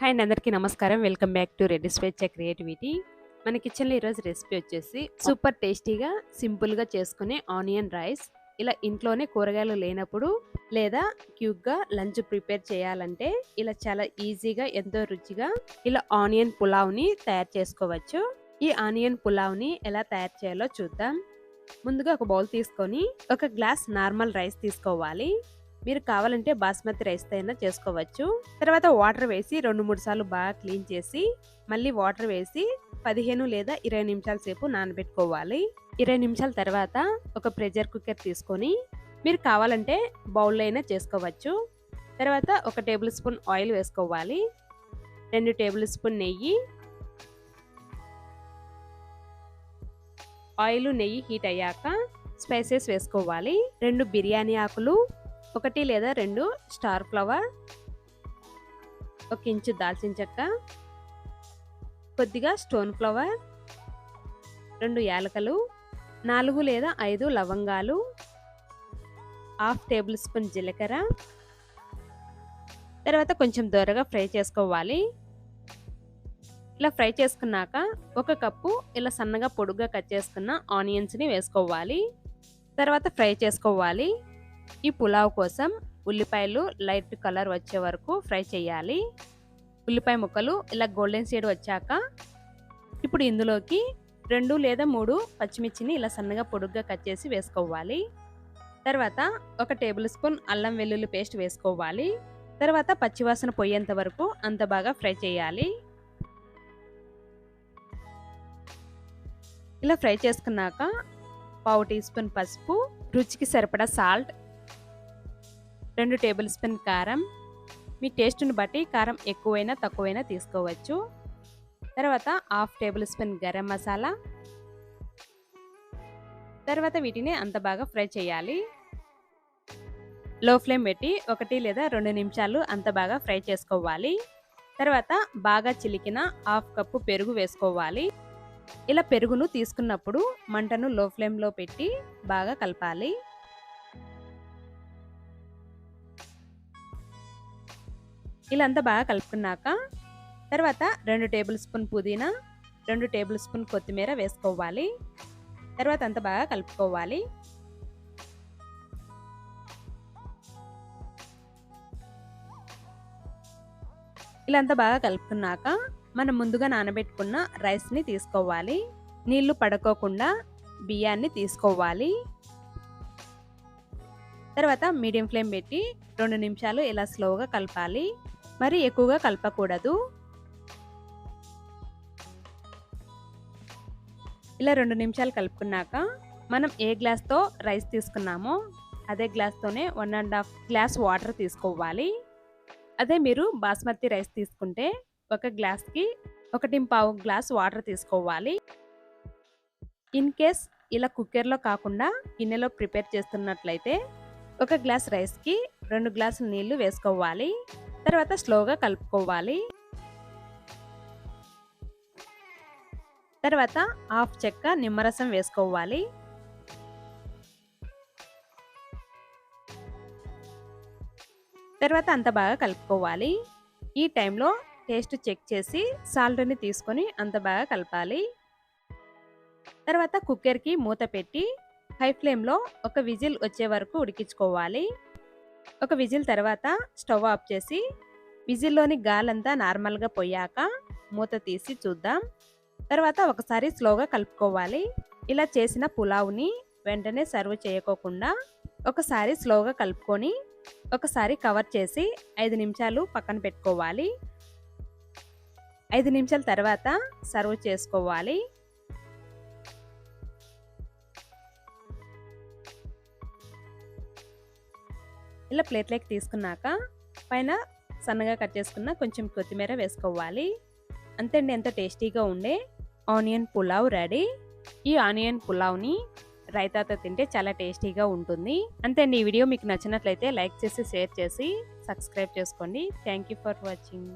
Hi అండి అందరికీ నమస్కారం. వెల్కమ్ బ్యాక్ టు రెడ్డి స్వేచ్ఛ క్రియేటివిటీ మన కిచెన్లో ఈరోజు రెసిపీ వచ్చేసి సూపర్ టేస్టీగా సింపుల్గా చేసుకునే ఆనియన్ రైస్ ఇలా ఇంట్లోనే కూరగాయలు లేనప్పుడు లేదా క్యూక్గా లంచ్ ప్రిపేర్ చేయాలంటే ఇలా చాలా ఈజీగా ఎంతో రుచిగా ఇలా ఆనియన్ పులావ్ని తయారు చేసుకోవచ్చు. ఈ ఆనియన్ పులావ్ని ఎలా తయారు చేయాలో చూద్దాం. ముందుగా ఒక బౌల్ తీసుకొని ఒక గ్లాస్ నార్మల్ రైస్ తీసుకోవాలి. మీరు కావాలంటే బాస్మతి రైస్ అయినా చేసుకోవచ్చు. తర్వాత వాటర్ వేసి రెండు మూడు సార్లు బాగా క్లీన్ చేసి మళ్ళీ వాటర్ వేసి పదిహేను లేదా ఇరవై నిమిషాల సేపు నానబెట్టుకోవాలి. ఇరవై నిమిషాల తర్వాత ఒక ప్రెషర్ కుక్కర్ తీసుకొని మీరు కావాలంటే బౌల్లో అయినా చేసుకోవచ్చు. తర్వాత ఒక టేబుల్ స్పూన్ ఆయిల్ వేసుకోవాలి. రెండు టేబుల్ స్పూన్ నెయ్యి. ఆయిల్ నెయ్యి హీట్ అయ్యాక స్పైసెస్ వేసుకోవాలి. రెండు బిర్యానీ ఆకులు ఒకటి లేదా రెండు స్టార్ ఫ్లవర్ ఒక ఇంచు దాల్చిన చెక్క కొద్దిగా స్టోన్ ఫ్లవర్ రెండు యాలకలు నాలుగు లేదా ఐదు లవంగాలు హాఫ్ టేబుల్ స్పూన్ జీలకర్ర. తర్వాత కొంచెం దొరగా ఫ్రై చేసుకోవాలి. ఇలా ఫ్రై చేసుకున్నాక ఒక కప్పు ఇలా సన్నగా పొడుగ్గా కట్ చేసుకున్న ఆనియన్స్ని వేసుకోవాలి. తర్వాత ఫ్రై చేసుకోవాలి. ఈ పులావ్ కోసం ఉల్లిపాయలు లైట్ కలర్ వచ్చే వరకు ఫ్రై చేయాలి. ఉల్లిపాయ ముక్కలు ఇలా గోల్డెన్ షేడ్ వచ్చాక ఇప్పుడు ఇందులోకి రెండు లేదా మూడు పచ్చిమిర్చిని ఇలా సన్నగా పొడుగ్గా కట్ చేసి వేసుకోవాలి. తర్వాత ఒక టేబుల్ స్పూన్ అల్లం వెల్లుల్లి పేస్ట్ వేసుకోవాలి. తర్వాత పచ్చివాసన పోయేంత వరకు అంత బాగా ఫ్రై చేయాలి. ఇలా ఫ్రై చేసుకున్నాక పావు టీ స్పూన్ పసుపు రుచికి సరిపడా సాల్ట్ రెండు టేబుల్ స్పూన్ కారం. మీ టేస్ట్ని బట్టి కారం ఎక్కువైనా తక్కువైనా తీసుకోవచ్చు. తర్వాత half tablespoon garam masala. తర్వాత వీటిని అంత బాగా ఫ్రై చేయాలి. లో ఫ్లేమ్ పెట్టి ఒకటి లేదా రెండు నిమిషాలు అంత బాగా ఫ్రై చేసుకోవాలి. తర్వాత బాగా చిలికిన హాఫ్ కప్పు పెరుగు వేసుకోవాలి. ఇలా పెరుగును తీసుకున్నప్పుడు మంటను లో ఫ్లేమ్లో పెట్టి బాగా కలపాలి. ఇలా అంతా బాగా కలుపుకున్నాక తర్వాత రెండు టేబుల్ స్పూన్ పుదీనా రెండు టేబుల్ స్పూన్ కొత్తిమీర వేసుకోవాలి. తర్వాత అంతా బాగా కలుపుకోవాలి. ఇలా అంతా బాగా కలుపుకున్నాక మనం ముందుగా నానబెట్టుకున్న రైస్ని తీసుకోవాలి. నీళ్ళు పడుకోకుండా బియ్యాన్ని తీసుకోవాలి. తర్వాత మీడియం ఫ్లేమ్ పెట్టి రెండు నిమిషాలు ఇలా స్లోగా కలపాలి. మరి ఎక్కువగా కలపకూడదు. ఇలా రెండు నిమిషాలు కలుపుకున్నాక మనం ఏ గ్లాస్తో రైస్ తీసుకున్నామో అదే గ్లాస్తోనే one and half glass water తీసుకోవాలి. అదే మీరు బాస్మతి రైస్ తీసుకుంటే ఒక గ్లాస్కి ఒకటి పావు గ్లాస్ వాటర్ తీసుకోవాలి. ఇన్ కేస్ ఇలా కుక్కర్లో కాకుండా గిన్నెలో ప్రిపేర్ చేస్తున్నట్లయితే ఒక గ్లాస్ రైస్కి రెండు గ్లాసులు నీళ్ళు వేసుకోవాలి. తర్వాత స్లోగా కలుపుకోవాలి. తర్వాత హాఫ్ చెక్క నిమ్మరసం వేసుకోవాలి. తర్వాత అంత బాగా కలుపుకోవాలి. ఈ టైంలో టేస్ట్ చెక్ చేసి సాల్ట్ని తీసుకొని అంత బాగా కలపాలి. తర్వాత కుక్కర్కి మూత పెట్టి హై ఫ్లేమ్లో ఒక విజిల్ వచ్చే వరకు ఉడికించుకోవాలి. ఒక విజిల్ తర్వాత స్టవ్ ఆఫ్ చేసి విజిల్లోని గాలంతా నార్మల్గా పోయాక మూత తీసి చూద్దాం. తర్వాత ఒకసారి స్లోగా కలుపుకోవాలి. ఇలా చేసిన పులావ్ని వెంటనే సర్వ్ చేయకోకుండా ఒకసారి స్లోగా కలుపుకొని ఒకసారి కవర్ చేసి ఐదు నిమిషాలు పక్కన పెట్టుకోవాలి. ఐదు నిమిషాల తర్వాత సర్వ్ చేసుకోవాలి. ఇలా ప్లేట్లోకి తీసుకున్నాక పైన సన్నగా కట్ చేసుకున్న కొంచెం కొత్తిమీర వేసుకోవాలి. అంతేండి ఎంతో టేస్టీగా ఉండే ఆనియన్ పులావ్ రెడీ. ఈ ఆనియన్ పులావ్ని రైతాతో తింటే చాలా టేస్టీగా ఉంటుంది. అంతే అండి ఈ వీడియో మీకు నచ్చినట్లయితే లైక్ చేసి షేర్ చేసి సబ్స్క్రైబ్ చేసుకోండి. Thank you for watching.